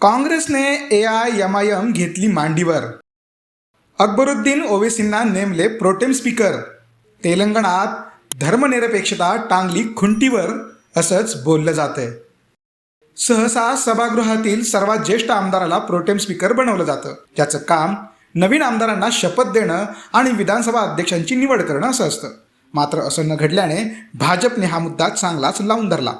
काँग्रेसने A I M I M घेतली मांडीवर. अकबरुद्दीन ओवेसींना नेमले प्रोटेम स्पीकर. तेलंगणात धर्मनिरपेक्षता टांगली खुंटीवर असंच बोललं जातंय. सहसा सभागृहातील सर्वात ज्येष्ठ आमदाराला प्रोटेम स्पीकर बनवलं जातं. ज्याचं काम नवीन आमदारांना शपथ देणं आणि विधानसभा अध्यक्षांची निवड करणं असं असतं. मात्र असं न घडल्याने भाजपने हा मुद्दा चांगलाच लावून धरला.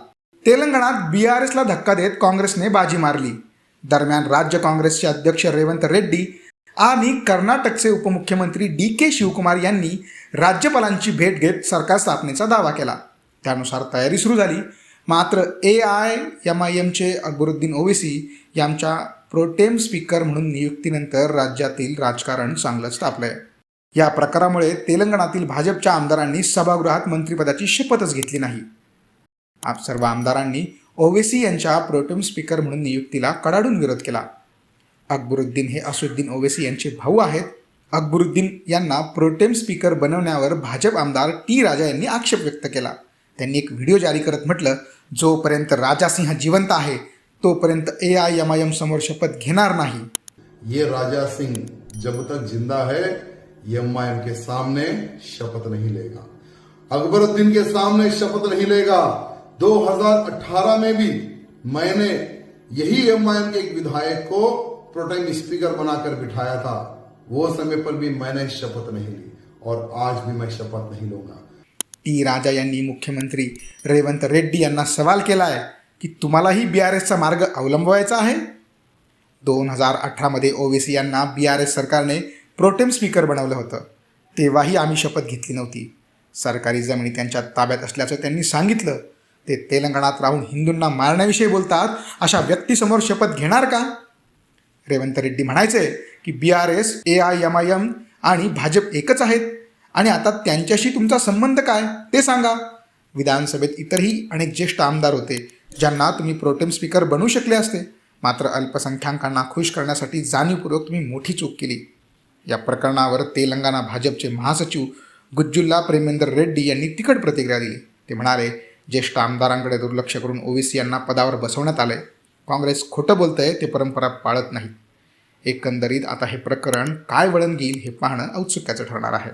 तेलंगणात बी आर एसला धक्का देत काँग्रेसने बाजी मारली. दरम्यान राज्य काँग्रेसचे अध्यक्ष रेवंत रेड्डी आणि कर्नाटकचे उपमुख्यमंत्री डी के शिवकुमार यांनी राज्यपालांची भेट घेत सरकार स्थापनेचा दावा केला. त्यानुसार तयारी सुरू झाली. मात्र ए आय एम आय एमचे अकबरुद्दीन ओवेसी यांच्या प्रोटेम स्पीकर म्हणून नियुक्तीनंतर राज्यातील राजकारण चांगलंच तापलंय. या प्रकारामुळे तेलंगणातील भाजपच्या आमदारांनी सभागृहात मंत्रिपदाची शपथच घेतली नाही. आप सर्व आमदारांनी ओवेसी यांच्या प्रोटेम स्पीकर म्हणून नियुक्तीला कडाडून विरोध केला. अकबरुद्दीन हे असुद्दीन ओवेसी यांचे भाऊ आहेत. अकबरुद्दीन यांना प्रोटेम स्पीकर बनवण्यावर भाजप आमदार टी राजा यांनी आक्षेप व्यक्त केला. त्यांनी एक व्हिडिओ जारी करत म्हटलं जोपर्यंत राजासिंह जिवंत आहे तोपर्यंत A I M I M समोर शपथ घेणार नाही. ये राजा सिंह जब तक जिंदा है एम आई एम के सामने शपथ नहीं लेगा। अकबरुद्दीन के सामने शपथ नहीं लेगा। 2018 में भी मैंने यही एमआईएम के एक विधायक को प्रोटेम स्पीकर बनाकर बिठाया था। वो समय पर भी मैंने शपथ नहीं ली और आज भी मैं शपथ नहीं लूंगा। टी राजा यांनी मुख्यमंत्री रेवंत रेड्डी यांना सवाल केला आहे की तुम्हालाही बी आर एसचा मार्ग अवलंबवायचा आहे? दोन हजार अठरामध्ये ओवेसी यांना बी आर एस सरकारने प्रोटेम स्पीकर बनवलं होतं. तेव्हाही आम्ही शपथ घेतली नव्हती. सरकारी जमिनी त्यांच्या ताब्यात असल्याचं त्यांनी सांगितलं. ते तेलंगणात राहून हिंदूंना मारण्याविषयी बोलतात अशा व्यक्तीसमोर शपथ घेणार का? रेवंत रेड्डी म्हणायचे की B R S A I M I M आणि भाजप एकच आहेत. आणि आता त्यांच्याशी तुमचा संबंध काय? ते सांगा. विधानसभेत इतरही अनेक ज्येष्ठ आमदार होते ज्यांना तुम्ही प्रोटेम स्पीकर बनू शकले असते. मात्र अल्पसंख्याकांना खुश करण्यासाठी जाणीवपूर्वक तुम्ही मोठी चूक केली. या प्रकरणावर तेलंगणा भाजपचे महासचिव गुज्जुल्ला प्रेमेंद्र रेड्डी यांनी तिखट प्रतिक्रिया दिली. ते म्हणाले ज्येष्ठ आमदारांकडे दुर्लक्ष करून ओवीसी यांना पदावर बसवण्यात आलंय काँग्रेस खोटं बोलतंय ते परंपरा पाळत नाहीत एकंदरीत आता हे प्रकरण काय वळण घेईल हे पाहणं औत्सुक्याचं ठरणार आहे.